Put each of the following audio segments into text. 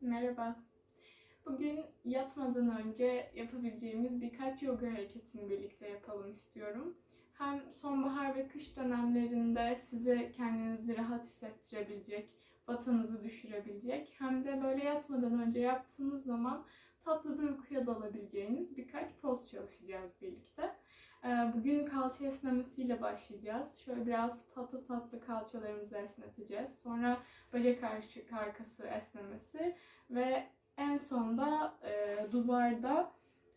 Merhaba. Bugün yatmadan önce yapabileceğimiz birkaç yoga hareketini birlikte yapalım istiyorum. Hem sonbahar ve kış dönemlerinde size kendinizi rahat hissettirebilecek, vatanızı düşürebilecek hem de böyle yatmadan önce yaptığınız zaman tatlı bir uykuya dalabileceğiniz birkaç poz çalışacağız birlikte. Ee, Bugün kalça esnemesiyle başlayacağız. Şöyle biraz tatlı tatlı kalçalarımızı esneteceğiz. Sonra bacak arkası esnemesi ve en sonda e, duvarda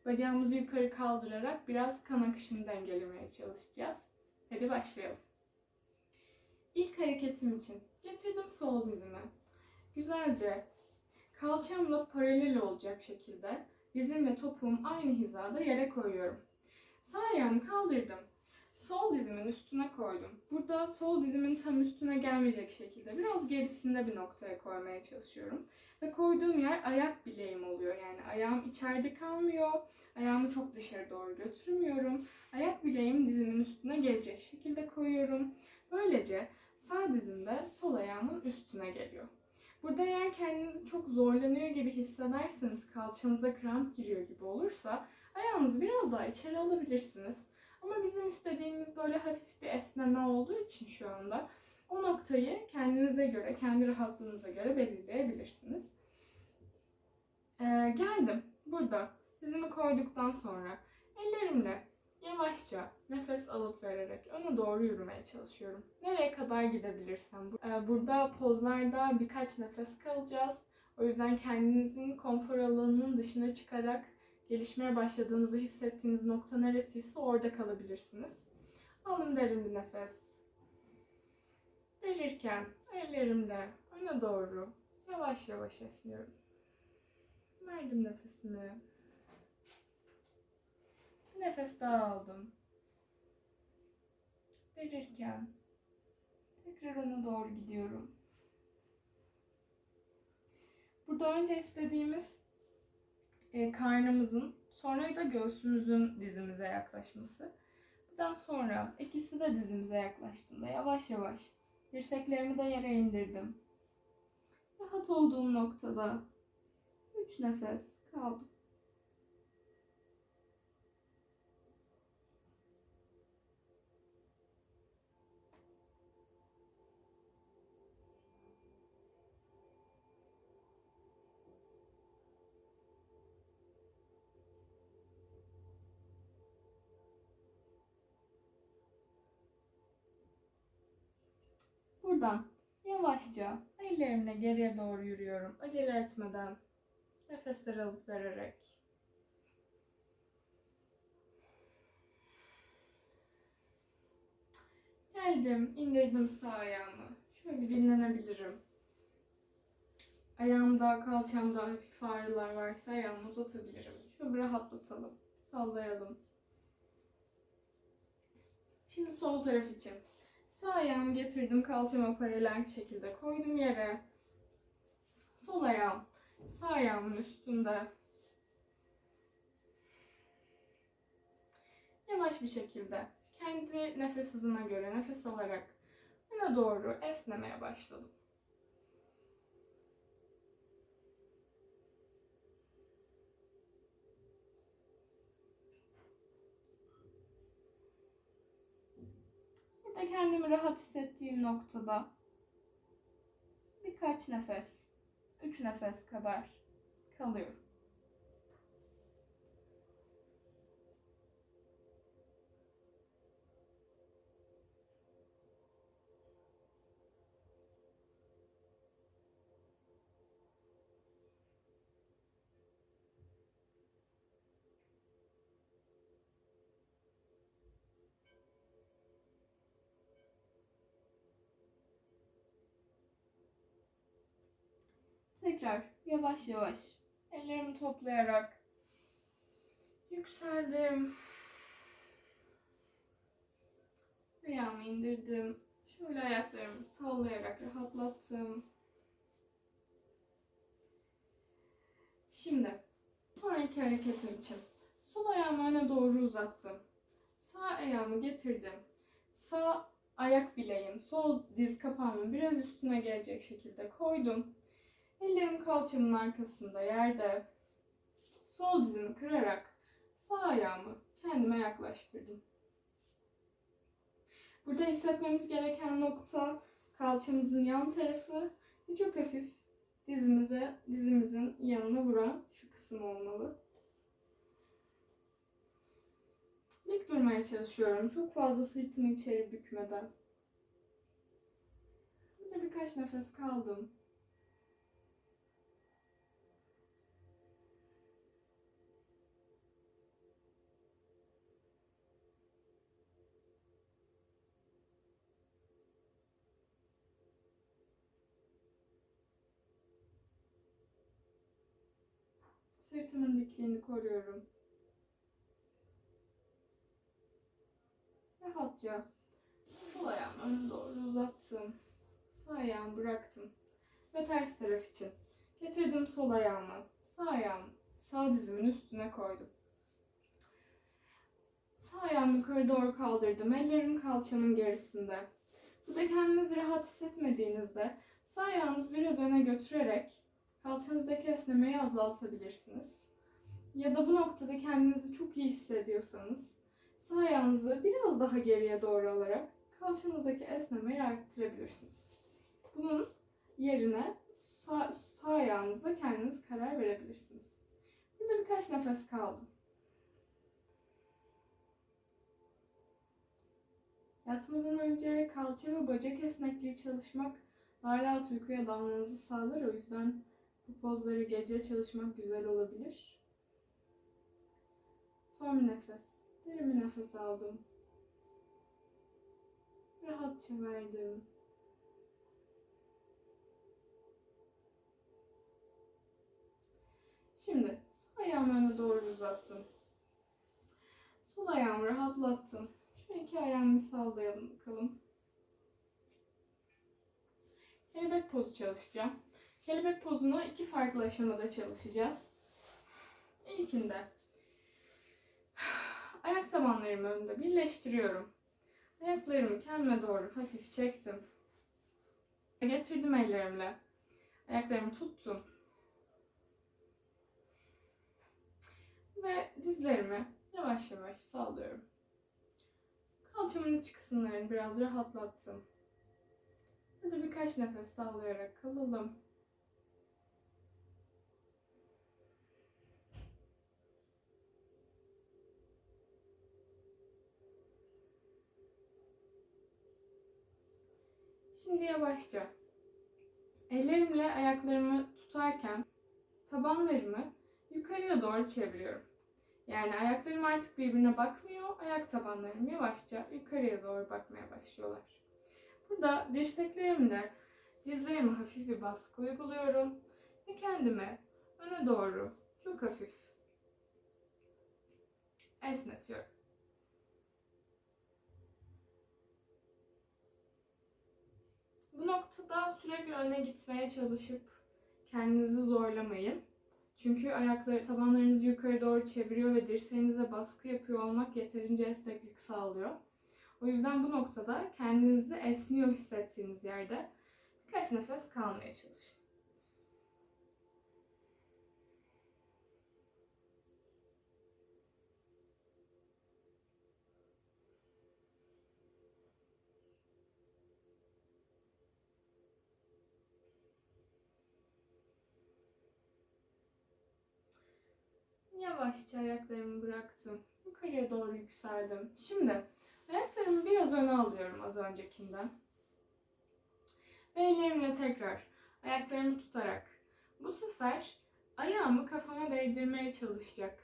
bacağımızı yukarı kaldırarak biraz kan akışını dengelemeye çalışacağız. Hadi başlayalım. İlk hareketim için getirdim sol dizimi. Güzelce kalçamla paralel olacak şekilde dizim ve topuğum aynı hizada yere koyuyorum. Sağ ayağımı kaldırdım. Sol dizimin üstüne koydum. Burada sol dizimin tam üstüne gelmeyecek şekilde biraz gerisinde bir noktaya koymaya çalışıyorum. Ve koyduğum yer ayak bileğim oluyor. Yani ayağım içeride kalmıyor. Ayağımı çok dışarı doğru götürmüyorum. Ayak bileğim dizimin üstüne gelecek şekilde koyuyorum. Böylece sağ dizim de sol ayağımın üstüne geliyor. Burada eğer kendinizi çok zorlanıyor gibi hissederseniz, kalçanıza kramp giriyor gibi olursa ayağınızı biraz daha içeri alabilirsiniz. Ama bizim istediğimiz böyle hafif bir esneme olduğu için şu anda o noktayı kendinize göre, kendi rahatlığınıza göre belirleyebilirsiniz. Ee, geldim burada dizimi koyduktan sonra ellerimle yavaşça nefes alıp vererek öne doğru yürümeye çalışıyorum. Nereye kadar gidebilirsem. Ee, burada pozlarda birkaç nefes kalacağız. O yüzden kendinizin konfor alanının dışına çıkarak gelişmeye başladığınızı hissettiğiniz nokta neresiyse orada kalabilirsiniz. Alın derin bir nefes. Verirken ellerimle öne doğru yavaş yavaş esniyorum. Verdim nefesimi. Bir nefes daha aldım. Verirken tekrar öne doğru gidiyorum. Burada önce istediğimiz e, karnımızın sonra da göğsümüzün dizimize yaklaşması. Bundan sonra ikisi de dizimize yaklaştığında yavaş yavaş dirseklerimi de yere indirdim. Rahat olduğum noktada 3 nefes kaldım. Buradan yavaşça ellerimle geriye doğru yürüyorum. Acele etmeden nefesler alıp vererek. Geldim, indirdim sağ ayağımı. Şöyle bir dinlenebilirim. Ayağımda, kalçamda hafif ağrılar varsa ayağımı uzatabilirim. Şöyle bir rahatlatalım, sallayalım. Şimdi sol taraf için. Sağ ayağımı getirdim kalçama paralel şekilde koydum yere. Sol ayağım sağ ayağımın üstünde. Yavaş bir şekilde kendi nefes hızıma göre nefes alarak öne doğru esnemeye başladım. Burada kendimi rahat hissettiğim noktada birkaç nefes, üç nefes kadar kalıyorum. Tekrar yavaş yavaş ellerimi toplayarak yükseldim. Ayağımı indirdim. Şöyle ayaklarımı sallayarak rahatlattım. Şimdi sonraki hareketim için sol ayağımı öne doğru uzattım. Sağ ayağımı getirdim. Sağ ayak bileğim sol diz kapağımın biraz üstüne gelecek şekilde koydum. Ellerim kalçamın arkasında yerde. Sol dizimi kırarak sağ ayağımı kendime yaklaştırdım. Burada hissetmemiz gereken nokta kalçamızın yan tarafı ve çok hafif dizimize, dizimizin yanına vuran şu kısım olmalı. Dik durmaya çalışıyorum. Çok fazla sırtımı içeri bükmeden. Burada birkaç nefes kaldım. Sırtımın dikliğini koruyorum. Rahatça sol ayağımı öne doğru uzattım. Sağ ayağımı bıraktım. Ve ters taraf için. Getirdim sol ayağımı. Sağ ayağımı sağ dizimin üstüne koydum. Sağ ayağımı yukarı doğru kaldırdım. Ellerim kalçamın gerisinde. Burada kendinizi rahat hissetmediğinizde sağ ayağınızı biraz öne götürerek kalçanızdaki esnemeyi azaltabilirsiniz. Ya da bu noktada kendinizi çok iyi hissediyorsanız sağ ayağınızı biraz daha geriye doğru alarak kalçanızdaki esnemeyi arttırabilirsiniz. Bunun yerine sağ, sağ ayağınızla kendiniz karar verebilirsiniz. Burada birkaç nefes kaldı. Yatmadan önce kalça ve bacak esnekliği çalışmak daha rahat uykuya dalmanızı sağlar. O yüzden bu pozları gece çalışmak güzel olabilir. Son bir nefes. Derin bir nefes aldım. Rahatça verdim. Şimdi ayağımı öne doğru uzattım. Sol ayağımı rahatlattım. Şu iki ayağımı sallayalım bakalım. Kelebek pozu çalışacağım. Kelebek pozunu iki farklı aşamada çalışacağız. İlkinde ayak tabanlarımı önde birleştiriyorum. Ayaklarımı kendime doğru hafif çektim. Getirdim ellerimle. Ayaklarımı tuttum. Ve dizlerimi yavaş yavaş sallıyorum. Kalçamın iç kısımlarını biraz rahatlattım. Burada birkaç nefes sallayarak kalalım. Şimdi yavaşça ellerimle ayaklarımı tutarken tabanlarımı yukarıya doğru çeviriyorum. Yani ayaklarım artık birbirine bakmıyor, ayak tabanlarım yavaşça yukarıya doğru bakmaya başlıyorlar. Burada dirseklerimle dizlerime hafif bir baskı uyguluyorum ve kendime öne doğru çok hafif esnetiyorum. Noktada sürekli öne gitmeye çalışıp kendinizi zorlamayın. Çünkü ayakları, tabanlarınızı yukarı doğru çeviriyor ve dirseğinize baskı yapıyor olmak yeterince esneklik sağlıyor. O yüzden bu noktada kendinizi esniyor hissettiğiniz yerde birkaç nefes kalmaya çalışın. Yavaşça ayaklarımı bıraktım. Yukarıya doğru yükseldim. Şimdi ayaklarımı biraz öne alıyorum az öncekinden. Ve ellerimle tekrar ayaklarımı tutarak bu sefer ayağımı kafama değdirmeye çalışacak,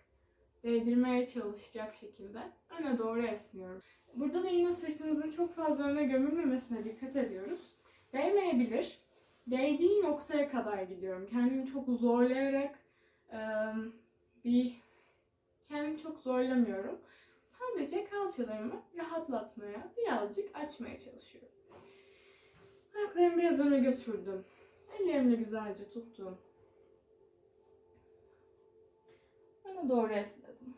değdirmeye çalışacak şekilde öne doğru esniyorum. Burada da yine sırtımızın çok fazla öne gömülmemesine dikkat ediyoruz. Değmeyebilir. Değdiği noktaya kadar gidiyorum. Kendimi çok zorlayarak ıı, bir kendimi çok zorlamıyorum. Sadece kalçalarımı rahatlatmaya, birazcık açmaya çalışıyorum. Ayaklarımı biraz öne götürdüm. Ellerimle güzelce tuttum. Öne doğru esnedim.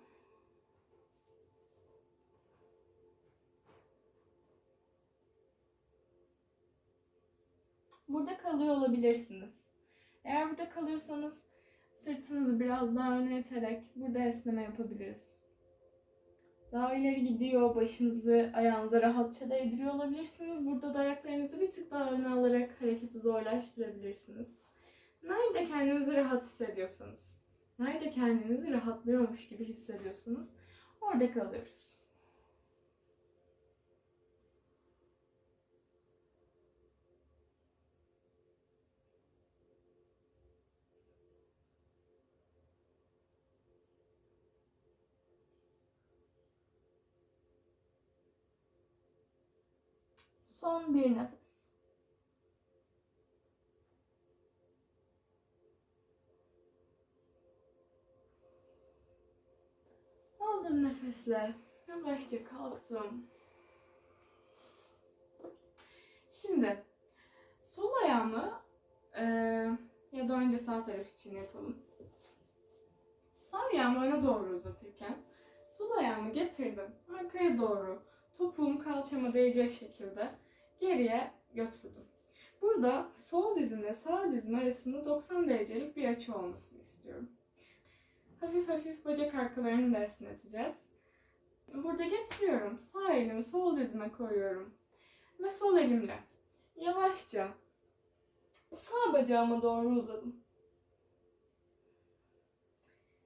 Burada kalıyor olabilirsiniz. Eğer burada kalıyorsanız sırtınızı biraz daha öne iterek burada esneme yapabiliriz. Daha ileri gidiyor, başınızı ayağınıza rahatça değdiriyor olabilirsiniz. Burada da ayaklarınızı bir tık daha öne alarak hareketi zorlaştırabilirsiniz. Nerede kendinizi rahat hissediyorsanız, nerede kendinizi rahatlıyormuş gibi hissediyorsanız orada kalıyoruz. Son bir nefes. Aldım nefesle. Yavaşça kalktım. Şimdi sol ayağımı eee, ya da önce sağ taraf için yapalım. Sağ ayağımı öne doğru uzatırken sol ayağımı getirdim. Arkaya doğru topuğum kalçama değecek şekilde geriye götürdüm. Burada sol dizimle sağ dizim arasında 90 derecelik bir açı olmasını istiyorum. Hafif hafif bacak arkalarını da esneteceğiz. Burada getiriyorum. Sağ elimi sol dizime koyuyorum. Ve sol elimle yavaşça sağ bacağıma doğru uzadım.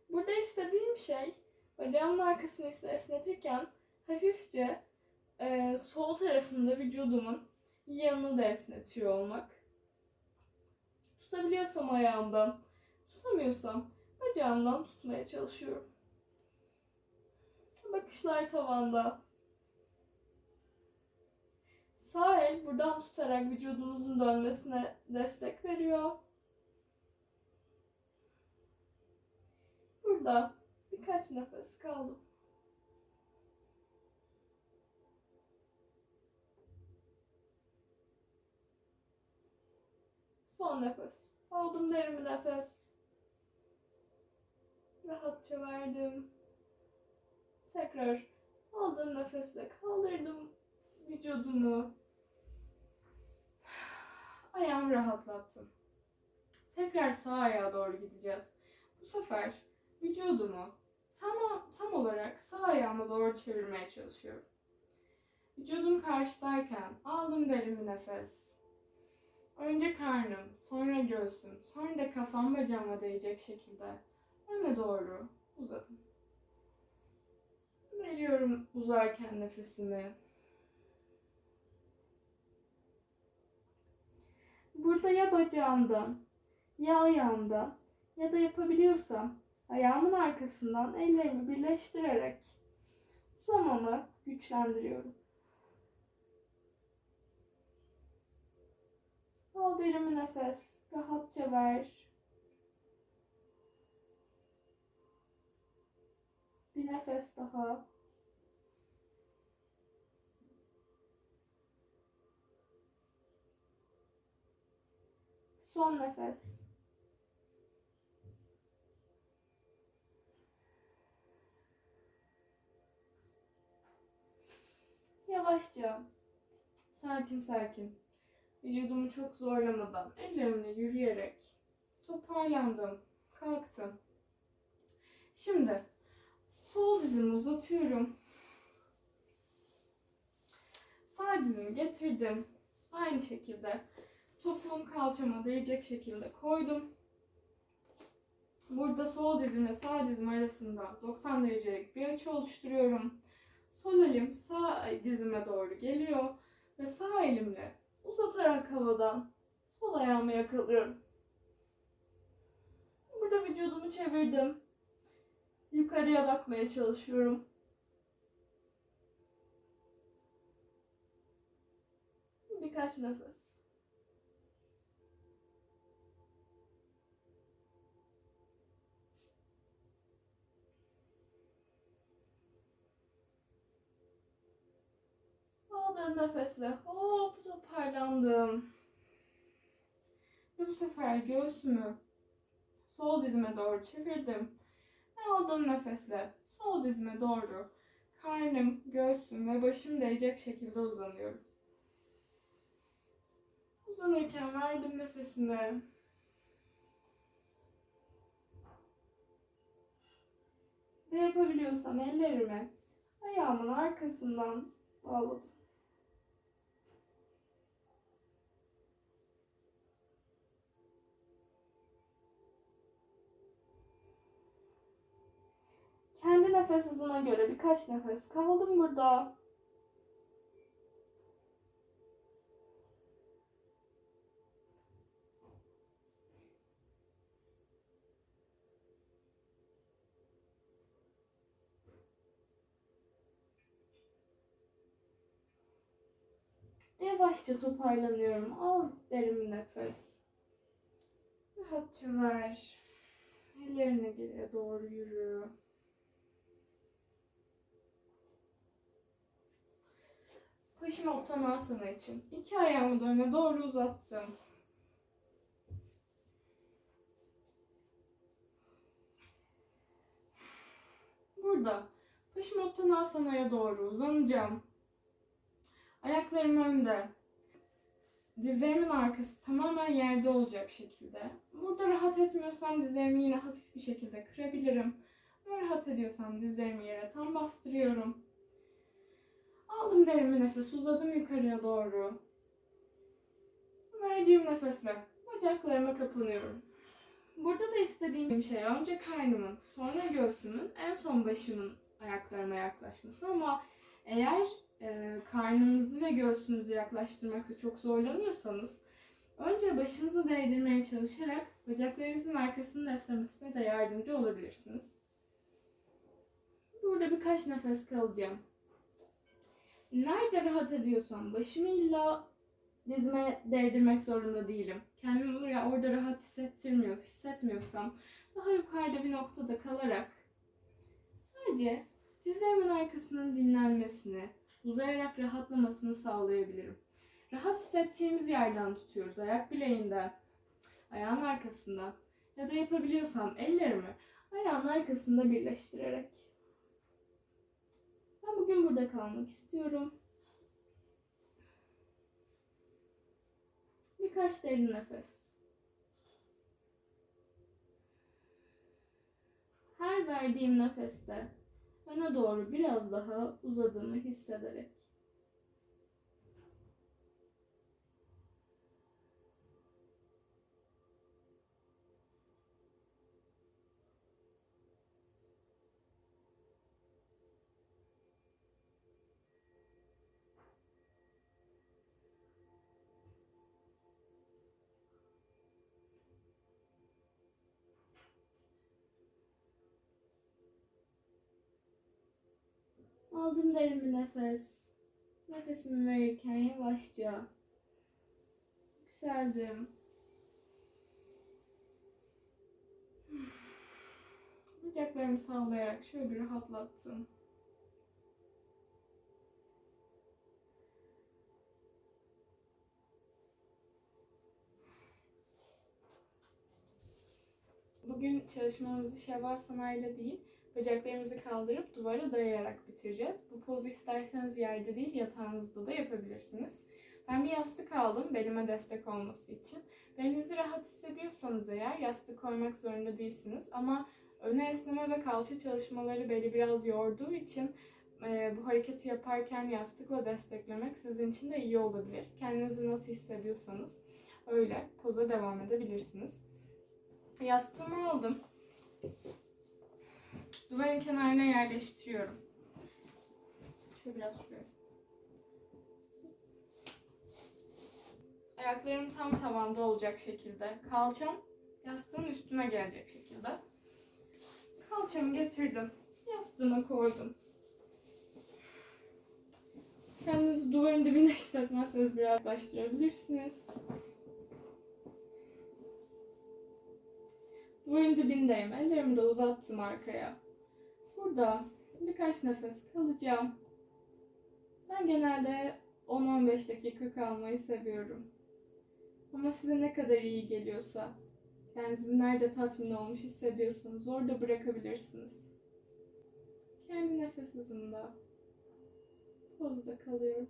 Burada istediğim şey bacağımın arkasını esnetirken hafifçe e, sol tarafında vücudumun yanını da esnetiyor olmak. Tutabiliyorsam ayağımdan, tutamıyorsam bacağımdan tutmaya çalışıyorum. Bakışlar tavanda. Sağ el buradan tutarak vücudumuzun dönmesine destek veriyor. Burada birkaç nefes kaldı. Son nefes. Aldım derin bir nefes. Rahatça verdim. Tekrar aldığım nefesle kaldırdım vücudumu. Ayağımı rahatlattım. Tekrar sağ ayağa doğru gideceğiz. Bu sefer vücudumu tam, tam olarak sağ ayağıma doğru çevirmeye çalışıyorum. Vücudum karşıdayken aldım derin bir nefes. Önce karnım, sonra göğsüm, sonra da kafam bacağıma değecek şekilde öne doğru uzadım. Veriyorum uzarken nefesimi. Burada ya bacağımdan, ya ayağımdan ya da yapabiliyorsam ayağımın arkasından ellerimi birleştirerek uzamamı güçlendiriyorum. Al derin nefes. Rahatça ver. Bir nefes daha. Son nefes. Yavaşça, sakin sakin, vücudumu çok zorlamadan, ellerimle yürüyerek toparlandım, kalktım. Şimdi sol dizimi uzatıyorum. Sağ dizimi getirdim. Aynı şekilde topuğum kalçama değecek şekilde koydum. Burada sol dizimle sağ dizim arasında 90 derecelik bir açı oluşturuyorum. Sol elim sağ dizime doğru geliyor ve sağ elimle uzatarak havadan sol ayağımı yakalıyorum. Burada vücudumu çevirdim. Yukarıya bakmaya çalışıyorum. Birkaç nefes. Aldığı nefesle hop toparlandım. Bu sefer göğsümü sol dizime doğru çevirdim. Ve aldığım nefesle sol dizime doğru karnım, göğsüm ve başım değecek şekilde uzanıyorum. Uzanırken verdim nefesimi. Ve yapabiliyorsam ellerimi ayağımın arkasından bağladım. Kendi nefes hızına göre birkaç nefes kaldım burada. Yavaşça toparlanıyorum. Al derin nefes. Rahatça ver. Ellerini geriye doğru yürü. Paşimottanasana için. İki ayağımı da öne doğru uzattım. Burada Paşimottanasa'ya doğru uzanacağım. Ayaklarım önde. Dizlerimin arkası tamamen yerde olacak şekilde. Burada rahat etmiyorsam dizlerimi yine hafif bir şekilde kırabilirim. Ama rahat ediyorsam dizlerimi yere tam bastırıyorum. Aldım derin bir nefes, uzadım yukarıya doğru. Verdiğim nefesle bacaklarıma kapanıyorum. Burada da istediğim şey önce karnımın, sonra göğsümün, en son başımın ayaklarına yaklaşması ama eğer e, karnınızı ve göğsünüzü yaklaştırmakta çok zorlanıyorsanız önce başınızı değdirmeye çalışarak bacaklarınızın arkasını esnemesine de yardımcı olabilirsiniz. Burada birkaç nefes kalacağım. Nerede rahat ediyorsam başımı illa dizime değdirmek zorunda değilim. Kendimi buraya orada rahat hissettirmiyor, hissetmiyorsam daha yukarıda bir noktada kalarak sadece dizlerimin arkasının dinlenmesini, uzayarak rahatlamasını sağlayabilirim. Rahat hissettiğimiz yerden tutuyoruz. Ayak bileğinden, ayağın arkasından ya da yapabiliyorsam ellerimi ayağın arkasında birleştirerek. Ben bugün burada kalmak istiyorum. Birkaç derin nefes. Her verdiğim nefeste öne doğru biraz daha uzadığımı hissederek. Aldım derin bir nefes. Nefesimi verirken yavaşça yükseldim. Bacaklarımı sallayarak şöyle bir rahatlattım. Bugün çalışmamızı şevval sanayiyle değil, bacaklarımızı kaldırıp duvara dayayarak bitireceğiz. Bu pozu isterseniz yerde değil, yatağınızda da yapabilirsiniz. Ben bir yastık aldım belime destek olması için. Belinizi rahat hissediyorsanız eğer yastık koymak zorunda değilsiniz. Ama öne esneme ve kalça çalışmaları beli biraz yorduğu için e, bu hareketi yaparken yastıkla desteklemek sizin için de iyi olabilir. Kendinizi nasıl hissediyorsanız öyle poza devam edebilirsiniz. Yastığımı aldım. Duvarın kenarına yerleştiriyorum. Şöyle biraz şuraya. Ayaklarım tam tavanda olacak şekilde. Kalçam yastığın üstüne gelecek şekilde. Kalçamı getirdim. Yastığıma koydum. Kendinizi duvarın dibinde hissetmezseniz biraz yaklaştırabilirsiniz. Duvarın dibindeyim. Ellerimi de uzattım arkaya. Burada birkaç nefes kalacağım. Ben genelde 10-15 dakika kalmayı seviyorum. Ama size ne kadar iyi geliyorsa, kendinizi nerede tatmin olmuş hissediyorsanız orada bırakabilirsiniz. Kendi nefes hızında pozda kalıyorum.